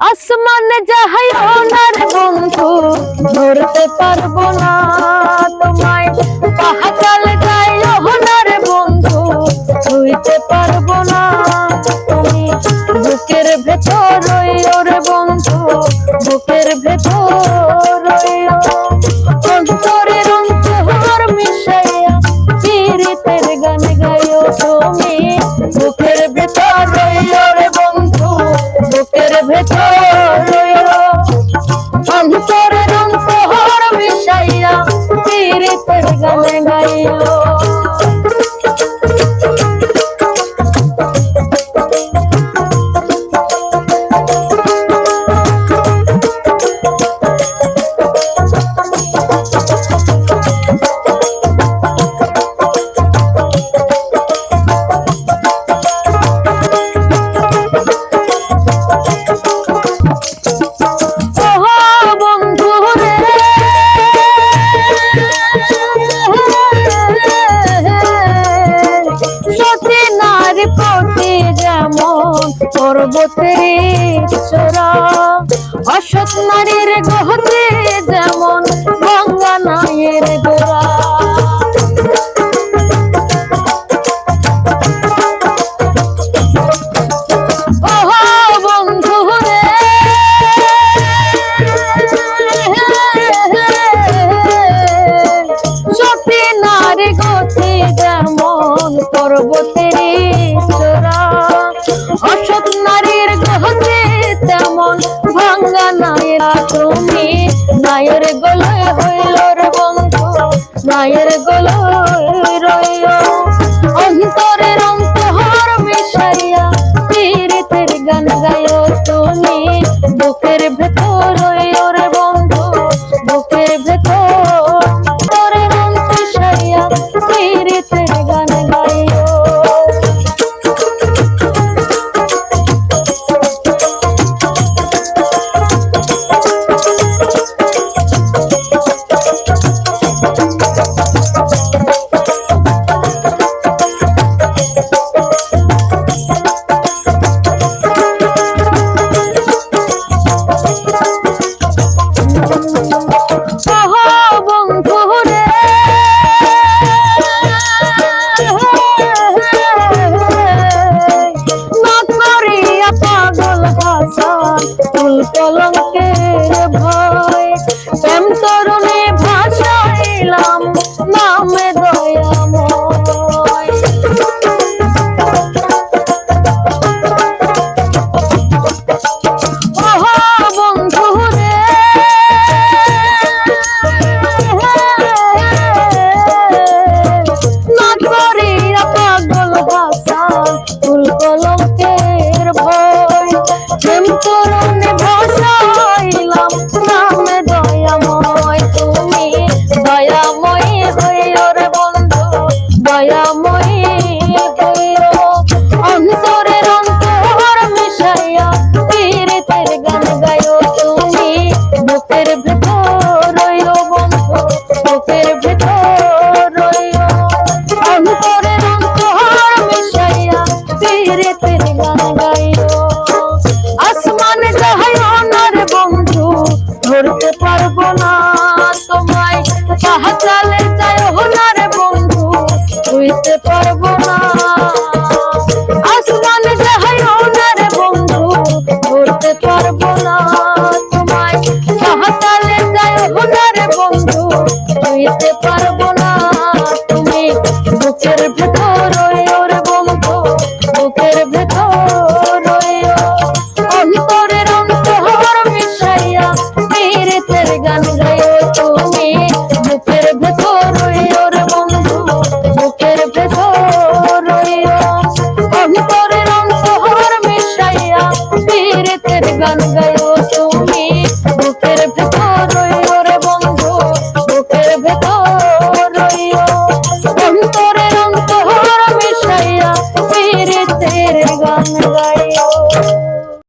আসমানে যাহাই ওনার বন্ধু, ধরতে পারব না তোমায়। পাহাকাল যাই ওনার বন্ধু, ছুঁইতে পারব না তুমি। বুকের ভেতর ওরে বন্ধু, বুকের ভেতর চিরিতের গান পর্বতের চোরা অসৎ নারীর গহনে যেমন না তুমি মায়ের গলায় হইল বন্ধু, মায়ের গলায় রইল। অন্তরের অন্তহর মিশাইয়া পীড়িতের গান গায় তুমি। বুকের ভেতর রইল রে বন্ধু, বুকের ভেতর করব না। বন্ধু বন্ধু ছুঁইতে পারব না তুমি। বুকের ভেতর বন্ধু, বুকের ভেতর অন্তরের অন্তর মিশাইয়া মেরে তের গান রে তের গান গাই